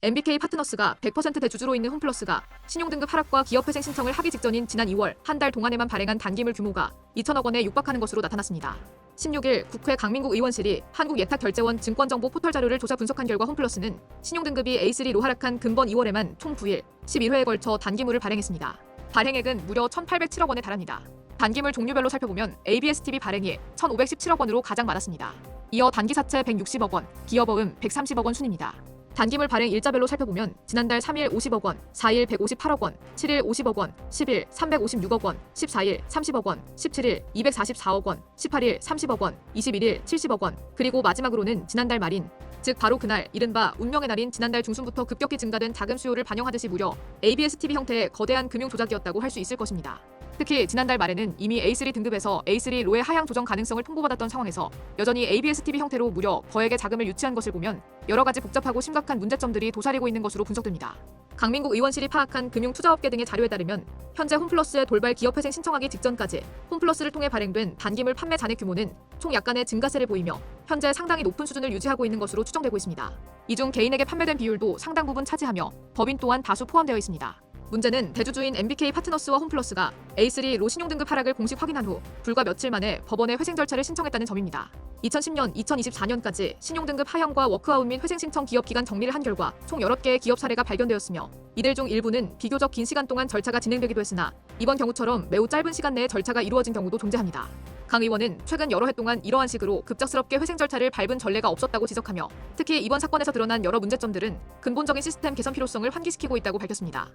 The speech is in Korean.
MBK 파트너스가 100% 대주주로 있는 홈플러스가 신용등급 하락과 기업회생 신청을 하기 직전인 지난 2월 한 달 동안에만 발행한 단기물 규모가 2천억 원에 육박하는 것으로 나타났습니다. 16일 국회 강민국 의원실이 한국예탁결제원 증권정보 포털 자료를 조사 분석한 결과 홈플러스는 신용등급이 A3로 하락한 근본 2월에만 총 9일 11회에 걸쳐 단기물을 발행했습니다. 발행액은 무려 1,807억 원에 달합니다. 단기물 종류별로 살펴보면 ABS-TV 발행이 1,517억 원으로 가장 많았습니다. 이어 단기사채 160억 원, 기업어음 130억 원 순입니다. 단기물 발행 일자별로 살펴보면 지난달 3일 50억 원, 4일 158억 원, 7일 50억 원, 10일 356억 원, 14일 30억 원, 17일 244억 원, 18일 30억 원, 21일 70억 원, 그리고 마지막으로는 지난달 말인 즉 바로 그날 이른바 운명의 날인 지난달 중순부터 급격히 증가된 자금 수요를 반영하듯이 무려 ABS-TV 형태의 거대한 금융 조작이었다고 할 수 있을 것입니다. 특히 지난달 말에는 이미 A3 등급에서 A3 로의 하향 조정 가능성을 통보받았던 상황에서 여전히 ABS-TV 형태로 무려 거액의 자금을 유치한 것을 보면 여러 가지 복잡하고 심각한 문제점들이 도사리고 있는 것으로 분석됩니다. 강민국 의원실이 파악한 금융투자업계 등의 자료에 따르면 현재 홈플러스의 돌발 기업회생 신청하기 직전까지 홈플러스를 통해 발행된 단기물 판매 잔액 규모는 총 약간의 증가세를 보이며 현재 상당히 높은 수준을 유지하고 있는 것으로 추정되고 있습니다. 이 중 개인에게 판매된 비율도 상당 부분 차지하며 법인 또한 다수 포함되어 있습니다. 문제는 대주주인 MBK 파트너스와 홈플러스가 A3 로 신용 등급 하락을 공식 확인한 후 불과 며칠 만에 법원에 회생 절차를 신청했다는 점입니다. 2010년, 2024년까지 신용등급 하향과 워크아웃 및 회생 신청 기업 기간 정리를 한 결과 총 여러 개의 기업 사례가 발견되었으며 이들 중 일부는 비교적 긴 시간 동안 절차가 진행되기도 했으나 이번 경우처럼 매우 짧은 시간 내에 절차가 이루어진 경우도 존재합니다. 강 의원은 최근 여러 해 동안 이러한 식으로 급작스럽게 회생 절차를 밟은 전례가 없었다고 지적하며 특히 이번 사건에서 드러난 여러 문제점들은 근본적인 시스템 개선 필요성을 환기시키고 있다고 밝혔습니다.